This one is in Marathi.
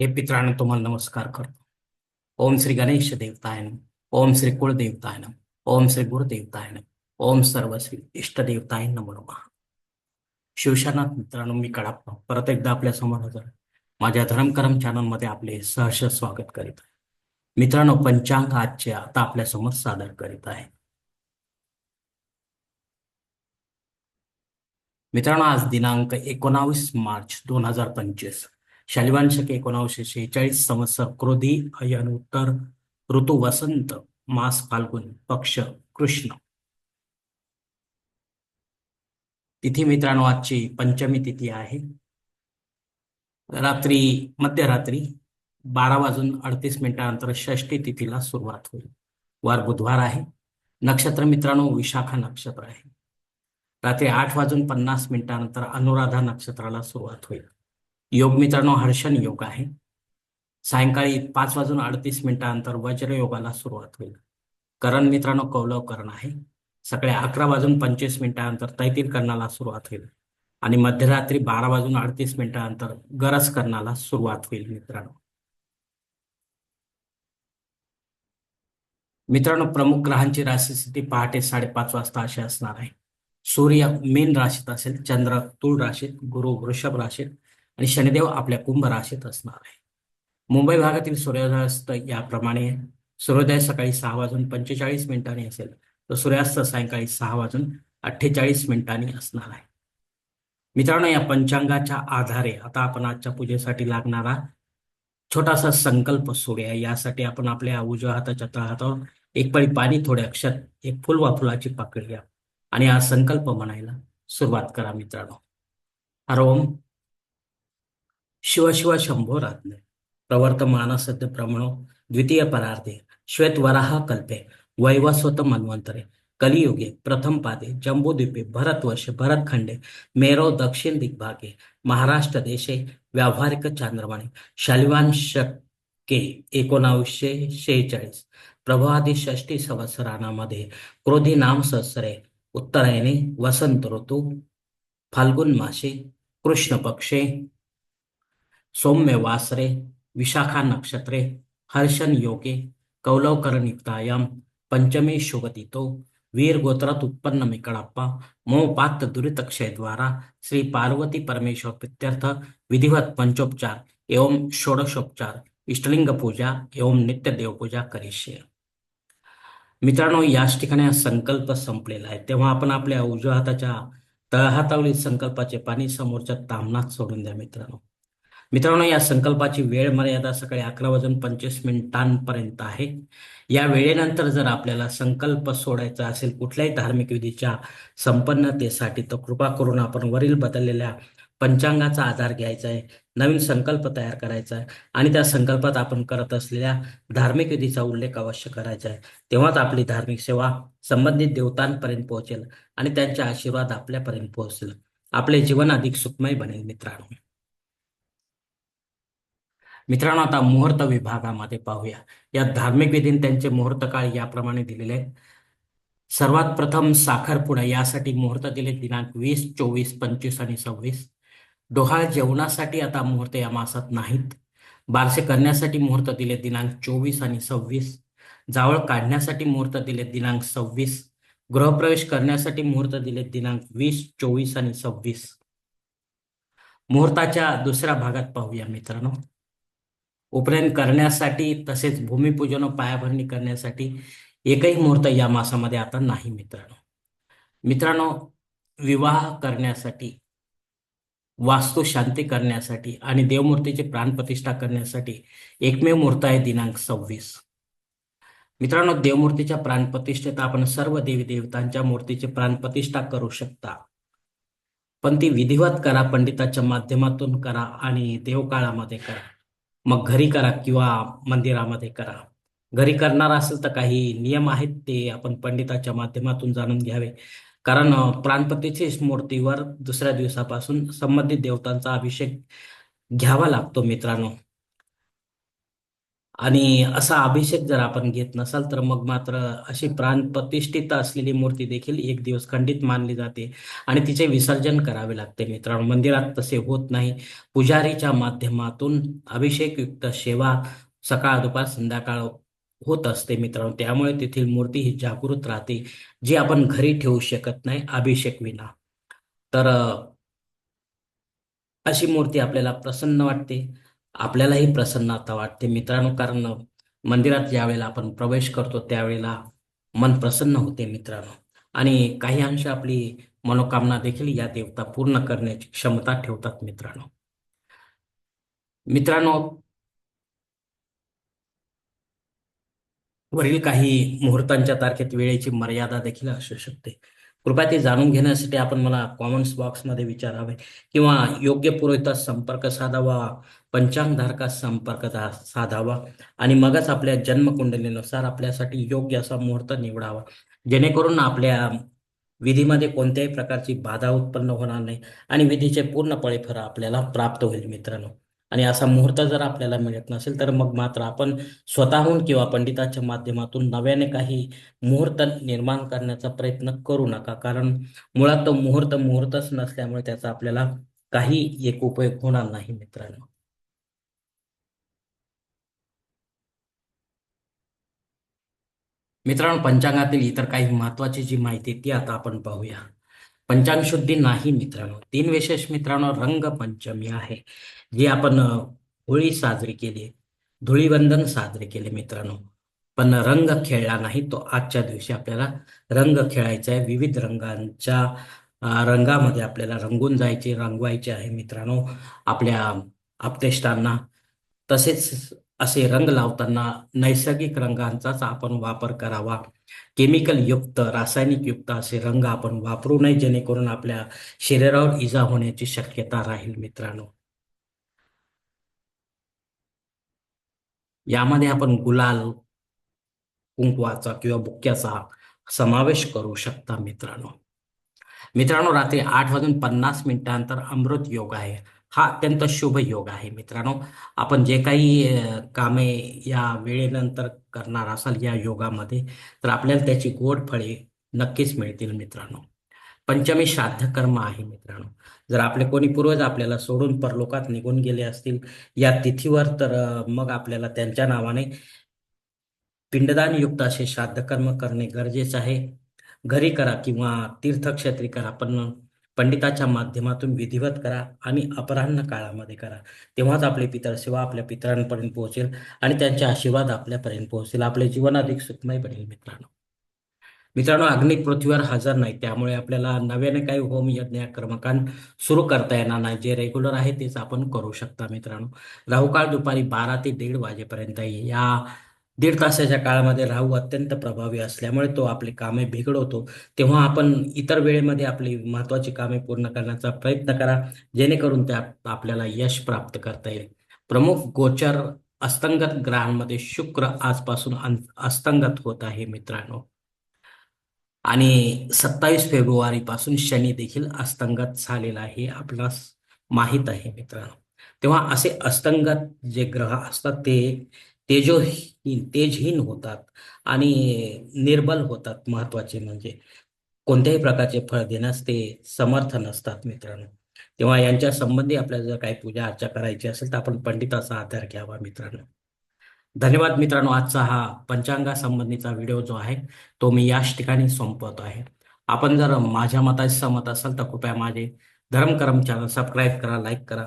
हे पित्रांनो तुम्हाला नमस्कार करतो. ओम श्री गणेश देवतायन ओम श्री कुळदेवतायन ओम श्री गुरुदेवतायन ओम सर्व श्री इष्टदेवताय नमो नमः. शिवशानाथ मित्रांनो मी कडाप्पा. परत एकदा आपल्यासमोर हजर. माझ्या धर्मकरम चॅनलमध्ये आपले सहर्ष स्वागत करीत आहे. मित्रांनो पंचांग आजचे आता आपल्यासमोर सादर करीत आहे. मित्रांनो आज दिनांक एकोणावीस मार्च दोन हजार पंचवीस. शालिवान शके एकोणावीसशे शेहेचाळीस संवत्सर क्रोधी अयन उत्तर ऋतू वसंत मास फाल्गुन पक्ष कृष्ण. तिथी मित्रांनो आजची पंचमी तिथी आहे. रात्री मध्यरात्री बारा वाजून अडतीस मिनिटानंतर षष्टी तिथीला सुरुवात होईल. वार बुधवार आहे. नक्षत्र मित्रांनो विशाखा नक्षत्र आहे. रात्री आठ वाजून पन्नास मिनिटानंतर अनुराधा नक्षत्राला सुरुवात होईल. योग मित्रांनो हर्षण योग आहे. सायंकाळी पाच वाजून अडतीस मिनिटानंतर वज्र योगाला सुरुवात होईल. करण मित्रांनो कौलव करण आहे. सकाळी अकरा वाजून पंचवीस मिनिटानंतर तैतीर करणाला सुरुवात होईल. आणि मध्यरात्री बारा वाजून अडतीस मिनिटानंतर गरज करणाला सुरुवात होईल मित्रांनो. मित्रांनो प्रमुख ग्रहांची राशी स्थिती पहाटे साडेपाच वाजता अशी असणार आहे. सूर्य मीन राशीत असेल चंद्र तुळ राशीत गुरु वृषभ राशीत आणि शनिदेव आपल्या कुंभ राशीत असणार आहे. मुंबई भागातील सूर्यास्त याप्रमाणे सूर्योदय सकाळी सहा वाजून पंचेचाळीस मिनिटांनी असेल तर सूर्यास्त सायंकाळी सहा वाजून अठ्ठेचाळीस मिनिटांनी असणार आहे. मित्रांनो या पंचांगाच्या आधारे आता आपण आजच्या पूजेसाठी लागणारा छोटासा संकल्प सोडूया. यासाठी आपण आपल्या उजव्या हाताच्या तळहातावर एक पळी पाणी थोडे अक्षर एक फुल वा फुलाची पाकळी घ्या आणि हा संकल्प म्हणायला सुरुवात करा मित्रांनो. हर ओम. शिव शिव शंभो रात्ने। प्रवर्तमान सद्य प्रमणो द्वितीय परार्धे। श्वेत वराह कल्पे। वैवस्वत मन्वंतरे कलियुगे प्रथम पादे। जम्बूद्वीपे भरतवर्षे भरतखंडे मेरो दक्षिण दिग्भागे। महाराष्ट्र देशे। व्यावहारिक चांद्रवाणी। शालिवान शके। एकोणावीसशे शेहेचाळीस। प्रभादी षष्टी संवत्सरानामध्ये क्रोधी नाम सहस्रे। उत्तरायणे। वसंत ऋतू। फाल्गुन मासे। कृष्ण पक्षे। सौम्य वासरे विशाखा नक्षत्रे हर्षण योगे कौलवकरण युक्तायाम पंचमी शुभतितो वीर गोत्रात उत्पन्न मिकळप्पा मोपात दुरितक्षय द्वारा श्री पार्वती परमेश्वर प्रत्यर्थ विधिवत पंचोपचार एवं षोडशोपचार इष्टलिंग पूजा एवं नित्य देवपूजा करिष्ये मित्रांनो याच ठिकाणी हा संकल्प संपलेला आहे. तेव्हा आपण आपल्या उजव्या हाताच्या तळहातावरील संकल्पाचे पाणी समोरच्या तामनात सोडून द्या मित्रांनो. मित्रांनो या संकल्पाची वेळ मर्यादा सकाळी अकरा वाजून पंचवीस मिनिटांपर्यंत आहे. या वेळेनंतर जर आपल्याला संकल्प सोडायचा असेल कुठल्याही धार्मिक विधीच्या संपन्नतेसाठी तर कृपा करून आपण वरील बदललेल्या पंचांगाचा आधार घ्यायचा आहे नवीन संकल्प तयार करायचा आहे आणि त्या संकल्पात आपण करत असलेल्या धार्मिक विधीचा उल्लेख अवश्य करायचा आहे. तेव्हाच आपली धार्मिक सेवा संबंधित देवतांपर्यंत पोहोचेल आणि त्यांचे आशीर्वाद आपल्यापर्यंत पोहोचेल आपले जीवन अधिक सुखमय बनेल मित्रांनो. मित्रांनो आता मुहूर्त विभागामध्ये पाहूया. या धार्मिक विधीन त्यांचे मुहूर्त काळ याप्रमाणे दिलेले आहेत. सर्वात प्रथम साखरपुडा यासाठी मुहूर्त दिले दिनांक वीस चोवीस पंचवीस आणि सव्वीस. डोहाळ जेवणासाठी आता मुहूर्त या मासात नाहीत. बारसे करण्यासाठी मुहूर्त दिले दिनांक चोवीस आणि सव्वीस. जावळ काढण्यासाठी मुहूर्त दिले दिनांक सव्वीस. गृहप्रवेश करण्यासाठी मुहूर्त दिले दिनांक वीस चोवीस आणि सव्वीस. मुहूर्ताच्या दुसऱ्या भागात पाहूया मित्रांनो. उपनयन करण्यासाठी तसेच भूमिपूजन व पायाभरणी करण्यासाठी एकही मुहूर्त या मासामध्ये आता नाही मित्रांनो. मित्रांनो विवाह करण्यासाठी वास्तू शांती करण्यासाठी आणि देवमूर्तीची प्राणप्रतिष्ठा करण्यासाठी एकमेव मुहूर्त आहे दिनांक सव्वीस. मित्रांनो देवमूर्तीच्या प्राणप्रतिष्ठेत आपण सर्व देवी देवतांच्या मूर्तीची प्राणप्रतिष्ठा करू शकता. पण ती विधिवत करा पंडिताच्या माध्यमातून करा आणि देवकाळामध्ये करा. मग घरी करा किंवा मंदिरामध्ये करा. घरी करणार असेल तर काही नियम आहेत ते आपण पंडिताच्या माध्यमातून जाणून घ्यावे. कारण प्राणपतीची मूर्तीवर दुसऱ्या दिवसापासून संबंधित देवतांचा अभिषेक घ्यावा लागतो मित्रांनो. आणि असा अभिषेक जर आपण घेत नसाल तर मग मात्र अशी प्राण प्रतिष्ठित असलेली मूर्ती देखील एक दिवस खंडित मानली जाते आणि तिचे विसर्जन करावे लागते. मित्रांनो मंदिरात तसे होत नाही. पुजारीच्या माध्यमातून अभिषेकयुक्त सेवा सकाळ दुपार संध्याकाळ होत असते मित्रांनो. त्यामुळे तेथील मूर्ती ही जागृत राहते जी आपण घरी ठेवू शकत नाही अभिषेक विना. तर अशी मूर्ती आपल्याला प्रसन्न वाटते. आपल्यालाही प्रसन्नता वाटते. मित्रांनो कारण मंदिरात ज्यावेळेला आपण प्रवेश करतो त्यावेळेला मन प्रसन्न होते मित्रांनो. आणि काही अंश आपली मनोकामना देखील या देवता पूर्ण करण्याची क्षमता ठेवतात मित्रांनो. मित्रांनो वरील काही मुहूर्तांच्या तारखेत वेळेची मर्यादा देखील असू शकते. कृपया ते जाणून घेण्यासाठी आपण मला कॉमेंट्स बॉक्समध्ये विचारावे किंवा योग्य पुरोहितास संपर्क साधावा पंचांगधारकास संपर्क साधावा आणि मगच आपल्या जन्मकुंडलीनुसार आपल्यासाठी योग्य असा मुहूर्त निवडावा. जेणेकरून आपल्या विधीमध्ये कोणत्याही प्रकारची बाधा उत्पन्न होणार नाही आणि विधीचे पूर्ण फळ आपल्याला प्राप्त होईल मित्रांनो. आणि असा मुहूर्त जर आपल्याला मिळत नसेल तर मग मात्र आपण स्वतःहून किंवा पंडिताच्या माध्यमातून नव्याने काही मुहूर्त निर्माण करण्याचा प्रयत्न करू नका. कारण मुळात तो मुहूर्त मुहूर्तच नसल्यामुळे त्याचा आपल्याला काही एक उपयोग होणार नाही मित्रांनो. मित्रांनो पंचांगातील इतर काही महत्वाची जी माहिती ती आता आपण पाहूया. पंचांग शुद्धी नाही मित्रांनो. तीन विशेष मित्रांनो रंगपंचमी आहे जी आपण होळी साजरी केली धुळीवंदन साजरे केले मित्रांनो. पण रंग खेळला नाही तो आजच्या दिवशी आपल्याला रंग खेळायचा आहे. विविध रंगांच्या रंगामध्ये आपल्याला रंगून जायचे रंगवायचे आहे मित्रांनो. आपल्या आपतेष्टांना तसेच असे रंग लावताना नैसर्गिक रंगांचाच आपण वापर करावा. केमिकल युक्त रासायनिक युक्त असे रंग आपण वापरू नये जेणेकरून आपल्या शरीरावर इजा होण्याची शक्यता राहील मित्रांनो. यामध्ये आपण गुलाल कुंकवाचा किंवा बुक्क्याचा समावेश करू शकता मित्रांनो. मित्रांनो रात्री आठ वाजून पन्नास मिनिटांतर अमृत योग आहे. हा अत्यंत शुभ योग आहे मित्रांनो. आपण जे काही कामे या वेळेनंतर करणार असाल या योगामध्ये तर आपल्याला त्याची गोड फळे नक्कीच मिळतील मित्रांनो. पंचमी श्राद्ध कर्म आहे मित्रांनो. जर आपले कोणी पूर्वज आपल्याला सोडून परलोकात निघून गेले असतील या तिथीवर तर मग आपल्याला त्यांच्या नावाने पिंडदान युक्त असे श्राद्ध कर्म करणे गरजेचे आहे. घरी करा किंवा तीर्थक्षेत्री करा पण पंडिताच्या माध्यमातून विधिवत करा आणि अपराह्न काळामध्ये करा. तेव्हाच आपले पितर सेवा आपल्या पितरांपर्यंत पोहोचेल आणि त्यांचे आशीर्वाद आपल्यापर्यंत पोहोचेल. आपले जीवन अधिक सुखमय बनेल मित्रांनो. मित्रांनो अग्नी पृथ्वीवर हजर नाही. त्यामुळे आपल्याला नव्याने काही होम यज्ञ कर्मकांड सुरू करता येणार नाही. जे रेग्युलर आहे तेच आपण करू शकता मित्रांनो. राहुकाळ दुपारी बारा ते दीड वाजेपर्यंत या दीड तासाच्या काळामध्ये राहू अत्यंत प्रभावी असल्यामुळे तो आपली कामे बिघडवतो. तेव्हा आपण इतर वेळेमध्ये आपली महत्वाची कामे पूर्ण करण्याचा प्रयत्न करा जेणेकरून त्यात आपल्याला यश प्राप्त करता येईल. प्रमुख गोचर अस्तंगत ग्रहांमध्ये शुक्र आजपासून अस्तंगत होत आहे मित्रांनो. आणि सत्तावीस फेब्रुवारी पासून शनी देखील अस्तंगत झालेला आहे आपल्याला माहीत आहे मित्रांनो. तेव्हा असे अस्तंगत जे ग्रह असतात ते तेजोहीन तेजहीन होतात आणि निर्बल होतात महत्त्वाचे म्हणजे कोणत्याही प्रकारचे फळ देण्यास ते समर्थ नसतात मित्रांनो. तेव्हा यांच्या संबंधी आपल्याला जर काही पूजा अर्चा करायची असेल तर आपण पंडिताचा आधार घ्यावा मित्रांनो. धन्यवाद मित्रांनो आजचा हा पंचांगा संबंधीचा व्हिडिओ जो आहे तो मी याच ठिकाणी संपवतो आहे. आपण जर माझ्या मताशी सहमत असाल तर कृपया माझे धर्म चॅनल सबस्क्राईब करा लाईक करा.